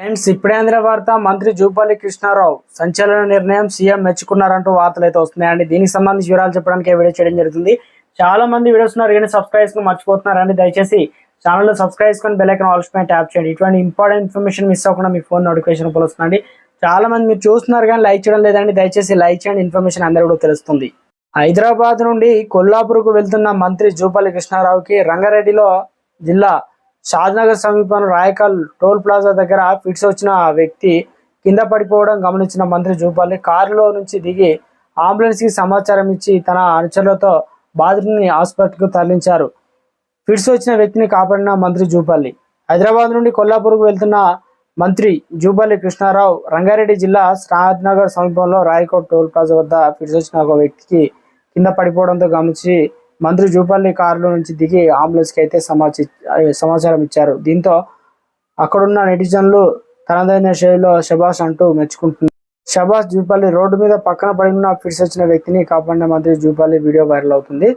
Friends ఇప్పుడే వార్త మంత్రి జూపల్లి కృష్ణారావు. సంచలన నిర్ణయం సీఎం మెచ్చుకున్నారంటూ వార్తలు అయితే వస్తున్నాయండి. దీనికి సంబంధించి వివరాలు చెప్పడానికి వీడియో చేయడం జరుగుతుంది. చాలా మంది వీడియోస్ ఉన్నారు కానీ సబ్స్క్రైబ్ చేసుకుని మర్చిపోతున్నారండి. దయచేసి ఛానల్లో సబ్స్క్రైబ్ చేసుకుని బెల్లైకన్ ఐకాన్ ఆల్స్ పైన ట్యాప్ చేయండి. ఇటువంటి ఇంపార్టెంట్ ఇన్ఫర్మేషన్ మిస్ అవ్వకుండా మీ ఫోన్ నోటిఫికేషన్ రూపంలో వస్తుందండి చాలా మంది మీరు చూస్తున్నారు కానీ లైక్ చేయడం లేదండి. దయచేసి లైక్ చేయండి. ఇన్ఫర్మేషన్ అందరూ కూడా తెలుస్తుంది. హైదరాబాద్ నుండి కొల్లాపూర్కు వెళ్తున్న మంత్రి జూపల్లి కృష్ణారావుకి రంగారెడ్డిలో జిల్లా షాద్నగర్ సమీపంలో రాయకల్ టోల్ ప్లాజా దగ్గర ఫిట్స్ వచ్చిన ఆ వ్యక్తి కింద పడిపోవడం గమనించిన మంత్రి జూపల్లి కారులో నుంచి దిగి అంబులెన్స్కి సమాచారం ఇచ్చి తన అనుచరులతో బాధితుడిని హాస్పిటల్కు తరలించారు. ఫిట్స్ వచ్చిన వ్యక్తిని కాపాడిన మంత్రి జూపల్లి హైదరాబాద్ నుండి కొల్లాపూర్కు వెళ్తున్న మంత్రి జూపల్లి కృష్ణారావు రంగారెడ్డి జిల్లా శ్రాద్నగర్ సమీపంలో రాయకోట్ టోల్ ప్లాజా వద్ద ఫిట్స్ వచ్చిన ఒక వ్యక్తికి కింద పడిపోవడంతో గమనించి మంత్రి జూపల్లి కారులో నుంచి దిగి అంబులెన్స్కి అయితే సమాచి సమాచారం ఇచ్చారు. దీంతో అక్కడున్న నెటిజన్లు తనదైన శైలిలో శభాష్ అంటూ మెచ్చుకుంటున్నారు. శభాష్ జూపల్లి రోడ్డు మీద పక్కన పడి ఉన్న ఫిట్స్ వచ్చిన వ్యక్తిని కాపాడిన మంత్రి జూపల్లి వీడియో వైరల్ అవుతుంది.